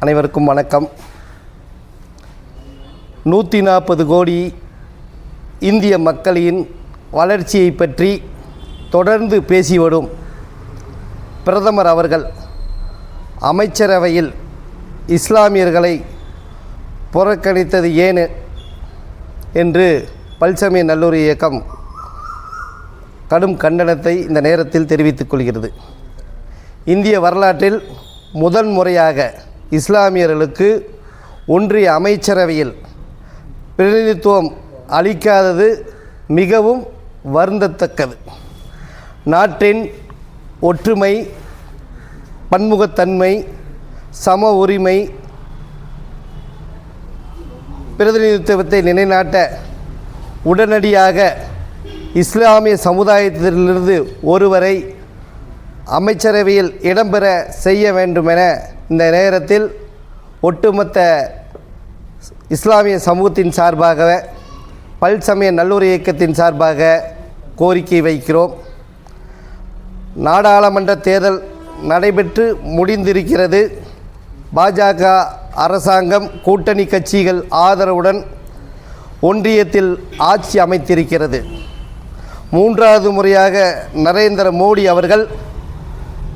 அனைவருக்கும் வணக்கம். நூற்றி நாற்பது கோடி இந்திய மக்களின் வளர்ச்சியை பற்றி தொடர்ந்து பேசி வரும் பிரதமர் அவர்கள் அமைச்சரவையில் இஸ்லாமியர்களை புறக்கணித்தது ஏன் என்று பல்சமய நல்லூர் இயக்கம் கடும் கண்டனத்தை இந்த நேரத்தில் தெரிவித்துக் கொள்கிறது. இந்திய வரலாற்றில் முதன் முறையாக இஸ்லாமியர்களுக்கு ஒன்றிய அமைச்சரவையில் பிரதிநிதித்துவம் அளிக்காதது மிகவும் வருந்தத்தக்கது. நாட்டின் ஒற்றுமை பன்முகத்தன்மை சம உரிமை பிரதிநிதித்துவத்தை நிலைநாட்ட உடனடியாக இஸ்லாமிய சமுதாயத்திலிருந்து ஒருவரை அமைச்சரவையில் இடம்பெற செய்ய வேண்டுமென இந்த நேரத்தில் ஒட்டுமொத்த இஸ்லாமிய சமூகத்தின் சார்பாக பல்சமய நல்லூர் இயக்கத்தின் சார்பாக கோரிக்கை வைக்கிறோம். நாடாளுமன்ற தேர்தல் நடைபெற்று முடிந்திருக்கிறது. பாஜக அரசாங்கம் கூட்டணி கட்சிகள் ஆதரவுடன் ஒன்றியத்தில் ஆட்சி அமைத்திருக்கிறது. மூன்றாவது முறையாக நரேந்திர மோடி அவர்கள்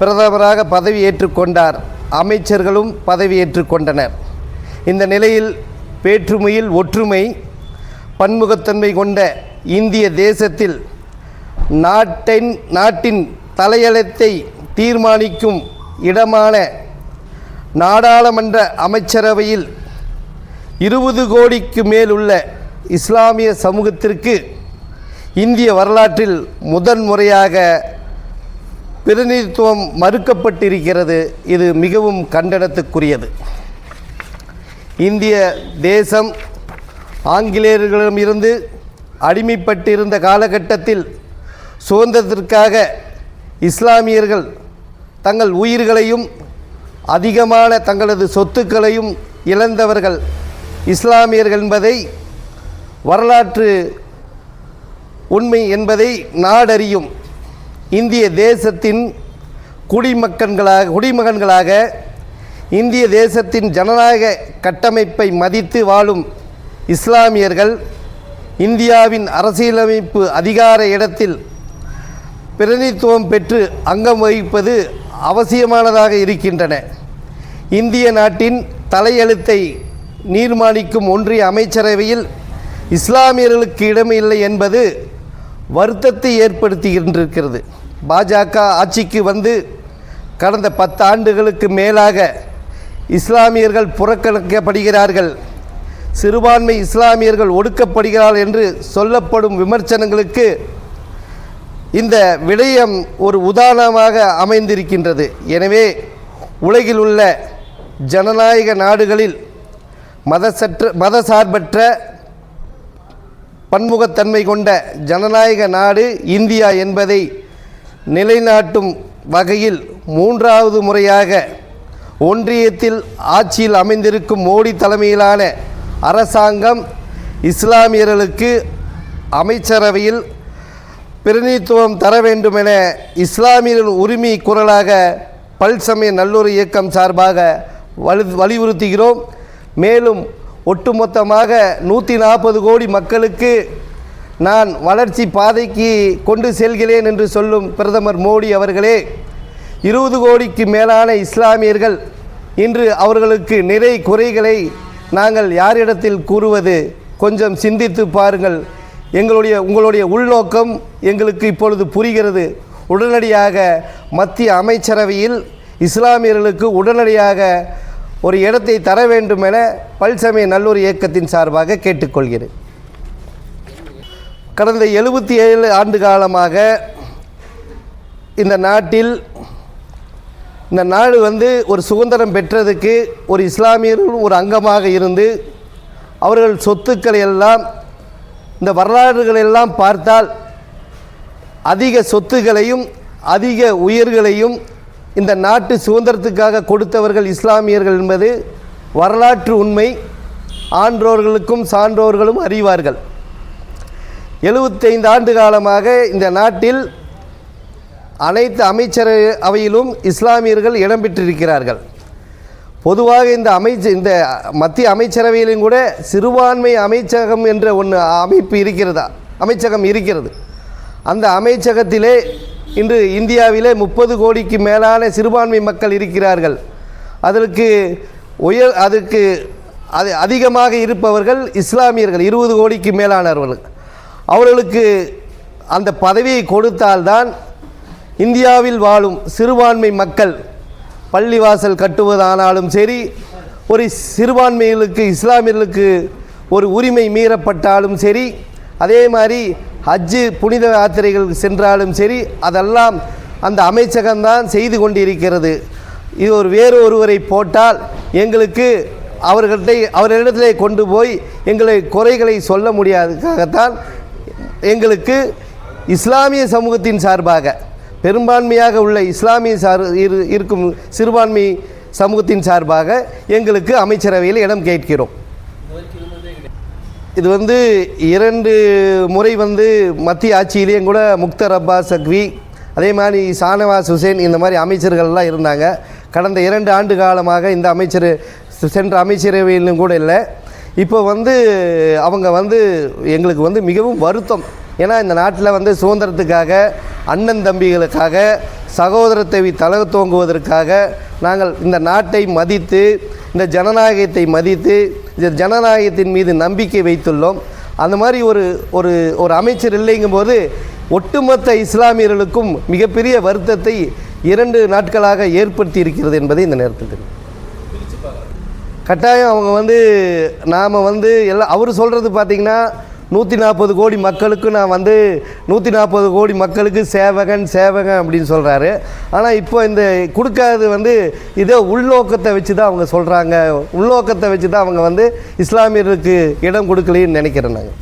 பிரதமராக பதவி ஏற்றுக்கொண்டார். அமைச்சர்களும் பதவியேற்று கொண்டனர். இந்த நிலையில் வேற்றுமையில் ஒற்றுமை பன்முகத்தன்மை கொண்ட இந்திய தேசத்தில் நாட்டின் நாட்டின் தலையளத்தை தீர்மானிக்கும் இடமான நாடாளுமன்ற அமைச்சரவையில் இருபது கோடிக்கு மேல் உள்ள இஸ்லாமிய சமூகத்திற்கு இந்திய வரலாற்றில் முதன் முறையாக பிரதிநிதித்துவம் மறுக்கப்பட்டிருக்கிறது. இது மிகவும் கண்டனத்துக்குரியது. இந்திய தேசம் ஆங்கிலேயர்களிடமிருந்து அடிமைப்பட்டிருந்த காலகட்டத்தில் சுதந்திரத்திற்காக இஸ்லாமியர்கள் தங்கள் உயிர்களையும் அதிகமான தங்களது சொத்துக்களையும் இழந்தவர்கள் இஸ்லாமியர்கள் என்பதை வரலாற்று உண்மை என்பதை நாடறியும். இந்திய தேசத்தின் குடிமக்கன்களாக குடிமகன்களாக இந்திய தேசத்தின் ஜனநாயக கட்டமைப்பை மதித்து வாழும் இஸ்லாமியர்கள் இந்தியாவின் அரசியலமைப்பு அதிகார இடத்தில் பிரதிநிதித்துவம் பெற்று அங்கம் வகிப்பது அவசியமானதாக இருக்கின்றன. இந்திய நாட்டின் தலையெழுத்தை நீர்மானிக்கும் ஒன்றிய அமைச்சரவையில் இஸ்லாமியர்களுக்கு இடமில்லை என்பது வருத்தத்தை ஏற்படுத்துகின்றிருக்கிறது பாஜக ஆட்சிக்கு வந்து கடந்த பத்து ஆண்டுகளுக்கு மேலாக இஸ்லாமியர்கள் புறக்கணிக்கப்படுகிறார்கள். சிறுபான்மை இஸ்லாமியர்கள் ஒடுக்கப்படுகிறார்கள் என்று சொல்லப்படும் விமர்சனங்களுக்கு இந்த விடயம் ஒரு உதாரணமாக அமைந்திருக்கின்றது. எனவே உலகில் உள்ள ஜனநாயக நாடுகளில் மதசற்ற மதசார்பற்ற பன்முகத்தன்மை கொண்ட ஜனநாயக நாடு இந்தியா என்பதை நிலைநாட்டும் வகையில் மூன்றாவது முறையாக ஒன்றியத்தில் ஆட்சியில் அமைந்திருக்கும் மோடி தலைமையிலான அரசாங்கம் இஸ்லாமியர்களுக்கு அமைச்சரவையில் பிரதிநிதித்துவம் தர வேண்டுமென இஸ்லாமியர்கள் உரிமை குரலாக பல்சமய நல்லூர் இயக்கம் சார்பாக வலு வலியுறுத்துகிறோம். மேலும் ஒட்டுமொத்தமாக நூற்றி நாற்பது கோடி மக்களுக்கு நான் வளர்ச்சி பாதைக்கு கொண்டு செல்கிறேன் என்று சொல்லும் பிரதமர் மோடி அவர்களே இருபது கோடிக்கு மேலான இஸ்லாமியர்கள் இன்று அவர்களுக்கு நிறை குறைகளை நாங்கள் யாரிடத்தில் கூறுவது? கொஞ்சம் சிந்தித்து பாருங்கள். எங்களுடைய உங்களுடைய உள்நோக்கம் எங்களுக்கு இப்பொழுது புரிகிறது. உடனடியாக மத்திய அமைச்சரவையில் இஸ்லாமியர்களுக்கு உடனடியாக ஒரு இடத்தை தர வேண்டும் என பல்சமய நல்லூர் இயக்கத்தின் சார்பாக கேட்டுக்கொள்கிறேன். கடந்த எழுபத்தி ஏழு ஆண்டு காலமாக இந்த நாட்டில் இந்த நாடு வந்து ஒரு சுதந்திரம் பெற்றதுக்கு ஒரு இஸ்லாமியர்கள் ஒரு அங்கமாக இருந்து அவர்கள் சொத்துக்களை எல்லாம் இந்த வரலாறுகளை எல்லாம் பார்த்தால் அதிக சொத்துகளையும் அதிக உயிர்களையும் இந்த நாட்டு சுதந்திரத்துக்காக கொடுத்தவர்கள் இஸ்லாமியர்கள் என்பது வரலாற்று உண்மை. ஆன்றோர்களுக்கும் சான்றோர்களும் அறிவார்கள். எழுபத்தைந்து ஆண்டு காலமாக இந்த நாட்டில் அனைத்து அமைச்சர் அவையிலும் இஸ்லாமியர்கள் இடம்பெற்றிருக்கிறார்கள். பொதுவாக இந்த அமைச்ச இந்த மத்திய அமைச்சரவையிலும் கூட சிறுபான்மை அமைச்சகம் என்ற ஒன்று அமைப்பு இருக்கிறதா அமைச்சகம் இருக்கிறது. அந்த அமைச்சகத்திலே இன்று இந்தியாவிலே முப்பது கோடிக்கு மேலான சிறுபான்மை மக்கள் இருக்கிறார்கள். அதற்கு உயர் அதற்கு அது அதிகமாக இருப்பவர்கள் இஸ்லாமியர்கள் இருபது கோடிக்கு மேலானவர்கள். அவர்களுக்கு அந்த பதவியை கொடுத்தால்தான் இந்தியாவில் வாழும் சிறுபான்மை மக்கள் பள்ளிவாசல் கட்டுவதானாலும் சரி ஒரு சிறுபான்மைகளுக்கு இஸ்லாமியர்களுக்கு ஒரு உரிமை மீறப்பட்டாலும் சரி அதே மாதிரி ஹஜ்ஜு புனித யாத்திரைகள் சென்றாலும் சரி அதெல்லாம் அந்த அமைச்சகம்தான் செய்து கொண்டிருக்கிறது. இது ஒரு வேறு ஒருவரை போட்டால் எங்களுக்கு அவர்கள்ட்ட அவர்களிடத்திலே கொண்டு போய் எங்களை குறைகளை சொல்ல முடியாததுக்காகத்தான் எங்களுக்கு இஸ்லாமிய சமூகத்தின் சார்பாக பெரும்பான்மையாக உள்ள இஸ்லாமிய சார் இரு இருக்கும் சிறுபான்மை சமூகத்தின் சார்பாக எங்களுக்கு அமைச்சரவையில் இடம் கேட்கிறோம். இது வந்து இரண்டு முறை வந்து மத்திய ஆட்சியிலேயும் கூட முக்தர் அப்பாஸ் சக்வி அதே மாதிரி ஷானவாஸ் ஹுசேன் இந்த மாதிரி அமைச்சர்கள்லாம் இருந்தாங்க. கடந்த இரண்டு ஆண்டு காலமாக இந்த அமைச்சர் சென்ற அமைச்சரவையிலும் கூட இல்லை. இப்போ வந்து அவங்க வந்து எங்களுக்கு வந்து மிகவும் வருத்தம். ஏன்னா இந்த நாட்டில் வந்து சுதந்திரத்துக்காக அண்ணன் தம்பிகளுக்காக சகோதரத்தை தலக தோங்குவதற்காக நாங்கள் இந்த நாட்டை மதித்து இந்த ஜனநாயகத்தை மதித்து ஜனநாயகத்தின் மீது நம்பிக்கை வைத்துள்ளோம். அந்த மாதிரி ஒரு ஒரு ஒரு அமைச்சர் இல்லைங்கும்போது ஒட்டுமொத்த இஸ்லாமியர்களுக்கும் மிகப்பெரிய வருத்தத்தை இரண்டு நாட்களாக ஏற்படுத்தி இருக்கிறது என்பதை இந்த நேரத்தில் தெரியும் கட்டாயம் அவங்க வந்து நாம் வந்து எல்லாம் அவர் சொல்கிறது பார்த்திங்கன்னா நூற்றி நாற்பது கோடி மக்களுக்கு நான் வந்து நூற்றி நாற்பது கோடி மக்களுக்கு சேவகன் சேவகன் அப்படின்னு சொல்கிறாரு ஆனால் இப்போ இந்த கொடுக்காதது வந்து இதே உள்நோக்கத்தை வச்சு தான் அவங்க சொல்கிறாங்க உள்நோக்கத்தை வச்சு தான் அவங்க வந்து இஸ்லாமியர்களுக்கு இடம் கொடுக்கலைன்னு நினைக்கிறேன் நாங்கள்